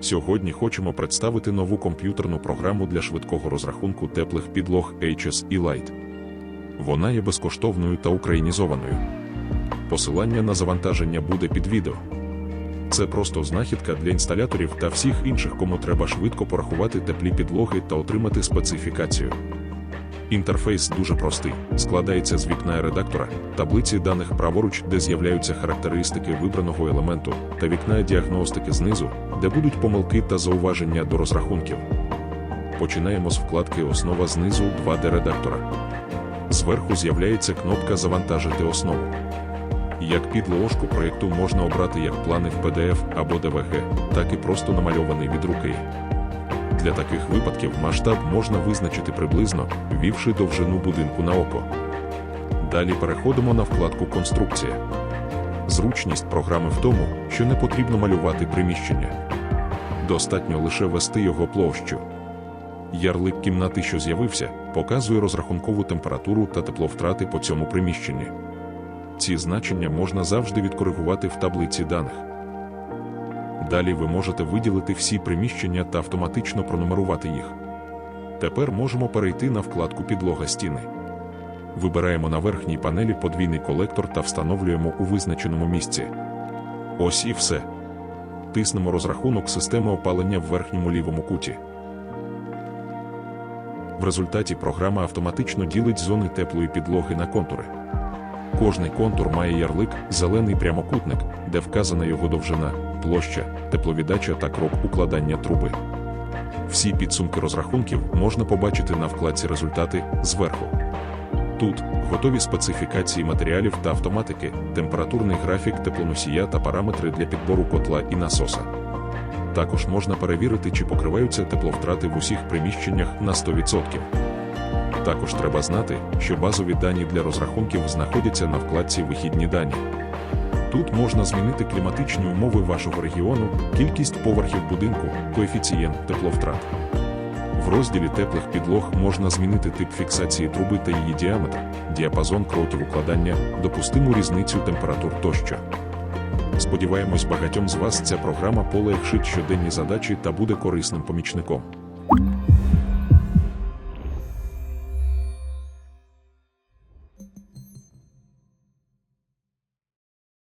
Сьогодні хочемо представити нову комп'ютерну програму для швидкого розрахунку теплих підлог HSE Lite. Вона є безкоштовною та українізованою. Посилання на завантаження буде під відео. Це просто знахідка для інсталяторів та всіх інших, кому треба швидко порахувати теплі підлоги та отримати специфікацію. Інтерфейс дуже простий, складається з вікна редактора, таблиці даних праворуч, де з'являються характеристики вибраного елементу, та вікна діагностики знизу, де будуть помилки та зауваження до розрахунків. Починаємо з вкладки Основа знизу 2D редактора. Зверху з'являється кнопка Завантажити основу. Як підложку проєкту можна обрати як плани в PDF або DVG, так і просто намальований від руки. Для таких випадків масштаб можна визначити приблизно, ввівши довжину будинку на око. Далі переходимо на вкладку Конструкція. Зручність програми в тому, що не потрібно малювати приміщення. Достатньо лише ввести його площу. Ярлик кімнати, що з'явився, показує розрахункову температуру та тепловтрати по цьому приміщенні. Ці значення можна завжди відкоригувати в таблиці даних. Далі ви можете виділити всі приміщення та автоматично пронумерувати їх. Тепер можемо перейти на вкладку Підлога стіни. Вибираємо на верхній панелі подвійний колектор та встановлюємо у визначеному місці. Ось і все. Тиснемо розрахунок системи опалення в верхньому лівому куті. В результаті програма автоматично ділить зони теплої підлоги на контури. Кожний контур має ярлик зелений прямокутник, де вказана його довжина, площа, тепловіддача та крок укладання труби. Всі підсумки розрахунків можна побачити на вкладці Результати зверху. Тут готові специфікації матеріалів та автоматики, температурний графік теплоносія та параметри для підбору котла і насоса. Також можна перевірити, чи покриваються тепловтрати в усіх приміщеннях на 100%. Також треба знати, що базові дані для розрахунків знаходяться на вкладці Вихідні дані. Тут можна змінити кліматичні умови вашого регіону, кількість поверхів будинку, коефіцієнт тепловтрат. В розділі теплих підлог можна змінити тип фіксації труби та її діаметр, діапазон кроків укладання, допустиму різницю температур тощо. Сподіваємось, багатьом з вас ця програма полегшить щоденні задачі та буде корисним помічником.